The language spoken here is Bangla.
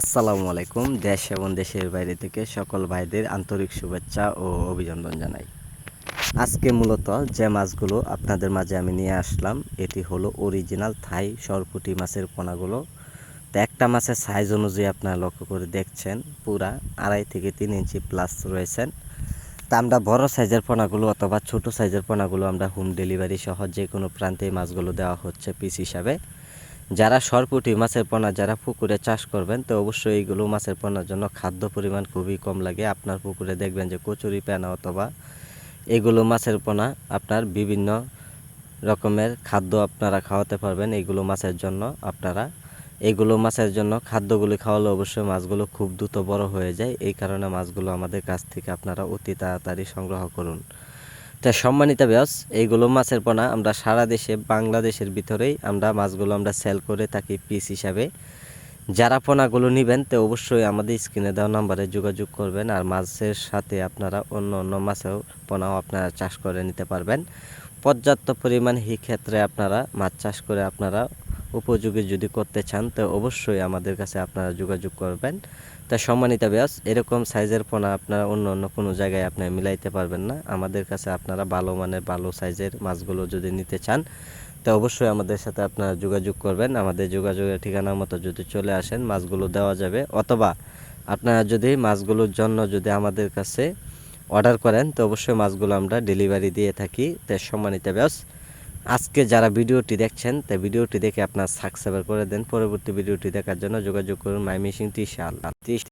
আসসালামু আলাইকুম, দেশ এবং দেশের বাইরে থেকে সকল ভাইদের আন্তরিক শুভেচ্ছা ও অভিনন্দন জানাই। আজকে মূলত যে মাছগুলো আপনাদের মাঝে আমি নিয়ে আসলাম, এটি হলো অরিজিনাল থাই সরপুটি মাছের পোনাগুলো। তো একটা মাছের সাইজ অনুযায়ী আপনারা লক্ষ্য করে দেখছেন, পুরা আড়াই থেকে তিন ইঞ্চি প্লাস রয়েছেন তা আমরা বড় সাইজের পোনাগুলো অথবা ছোট সাইজের পোনাগুলো আমরা হোম ডেলিভারি সহ যে কোনো প্রান্তে মাছগুলো দেওয়া হচ্ছে পিস হিসাবে। যারা সরপুটি মাছের পোনা, যারা পুকুরে চাষ করবেন, তো অবশ্যই এইগুলো মাছের পোনার জন্য খাদ্য পরিমাণ খুবই কম লাগে। আপনার পুকুরে দেখবেন যে কচুরি পেনা অথবা এগুলো মাছের পোনা, আপনার বিভিন্ন রকমের খাদ্য আপনারা খাওয়াতে পারবেন এইগুলো মাছের জন্য। আপনারা এইগুলো মাছের জন্য খাদ্যগুলি খাওয়ালে অবশ্যই মাছগুলো খুব দ্রুত বড় হয়ে যায়। এই কারণে মাছগুলো আমাদের কাছ থেকে আপনারা অতি তাড়াতাড়ি সংগ্রহ করুন। তা সম্মানিত ব্যাস এইগুলো মাছের পোনা আমরা সারা দেশে, বাংলাদেশের ভিতরেই আমরা মাছগুলো আমরা সেল করে থাকি পিস হিসাবে। যারা পোনাগুলো নেবেন, তো অবশ্যই আমাদের স্ক্রিনে দেওয়া নাম্বারে যোগাযোগ করবেন আর মাছের সাথে আপনারা অন্য অন্য মাছেও পোনাও আপনারা চাষ করে নিতে পারবেন। পর্যাপ্ত পরিমাণ এই ক্ষেত্রে আপনারা মাছ চাষ করে আপনারা উপযোগী যদি করতে চান, তো অবশ্যই আমাদের কাছে আপনারা যোগাযোগ করবেন। তা সম্মানিত ব্যাস এরকম সাইজের পোনা আপনারা অন্য অন্য কোনো জায়গায় আপনি মিলাইতে পারবেন না। আমাদের কাছে আপনারা ভালো মানের, ভালো সাইজের মাছগুলো যদি নিতে চান, তো অবশ্যই আমাদের সাথে আপনারা যোগাযোগ করবেন। আমাদের যোগাযোগের ঠিকানা মতো যদি চলে আসেন, মাছগুলো দেওয়া যাবে। অথবা আপনারা যদি মাছগুলোর জন্য যদি আমাদের কাছে অর্ডার করেন, তো অবশ্যই মাছগুলো আমরা ডেলিভারি দিয়ে থাকি। তো সম্মানিত ব্যাস আজকে যারা ভিডিওটি দেখছেন তা ভিডিওটি দেখে আপনার সাবস্ক্রাইব করে দেন। পরবর্তী ভিডিওটি দেখার জন্য যোগাযোগ করুন মাই মিশিং ত্রিশ